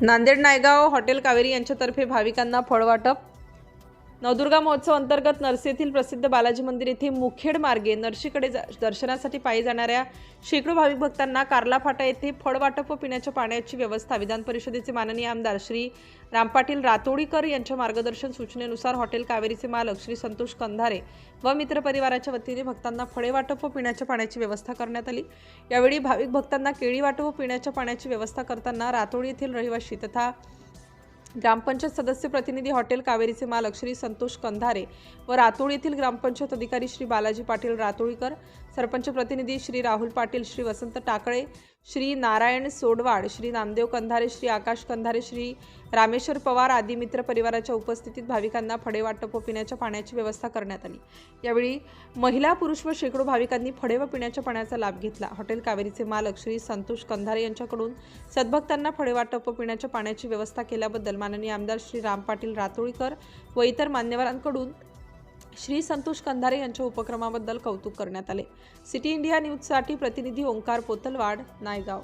Nanded Naigaon hotel Kaveri यांच्यातर्फे भाविकांना फळवाटप नवदुर्गा महोत्सव अंतर्गत नरसी येथील प्रसिद्ध बालाजी मंदिर येथे मुखेड मार्गे नरशीकडे जा- दर्शनासाठी पायी जाणाऱ्या शेकडो भाविक भक्तांना कार्ला फाटा येथे फळवाटप व पिण्याच्या पाण्याची व्यवस्था विधान परिषदेचे माननीय आमदार श्री रामपाटील रातोडीकर यांच्या मार्गदर्शन सूचनेनुसार हॉटेल कावेरीचे मालक श्री संतोष कंधारे व मित्रपरिवाराच्या वतीने भक्तांना फळे वाटप व पिण्याच्या पाण्याची व्यवस्था करण्यात आली. यावेळी भाविक भक्तांना केळी वाटप व पिण्याच्या पाण्याची व्यवस्था करताना रातोडी येथील रहिवासी तथा ग्रामपंचायत सदस्य प्रतिनिधी हॉटेल कावेरीचे मालक श्री संतोष कंधारे व रातोळ येथील ग्रामपंचायत अधिकारी श्री बालाजी पाटील रातोळीकर सरपंच प्रतिनिधी श्री राहुल पाटील श्री वसंत टाकळे श्री नारायण सोडवाड श्री नामदेव कंधारे श्री आकाश कंधारे श्री रामेश्वर पवार आदी मित्र परिवाराच्या उपस्थितीत भाविकांना फडे वाटप व पिण्याच्या पाण्याची व्यवस्था करण्यात आली. यावेळी महिला पुरुष व शेकडो भाविकांनी फळे व पिण्याच्या पाण्याचा लाभ घेतला. हॉटेल कावेरीचे मालक श्री संतोष कंधारे यांच्याकडून सद्भक्तांना फडे वाटप व पिण्याच्या पाण्याची व्यवस्था केल्याबद्दल माननीय आमदार श्री राम पाटील रातोळीकर व इतर मान्यवरांकडून श्री संतोष कंधारे यांच्या उपक्रमाबद्दल कौतुक करण्यात आले. सिटी इंडिया न्यूजसाठी प्रतिनिधी ओंकार पोतलवाड नायगाव.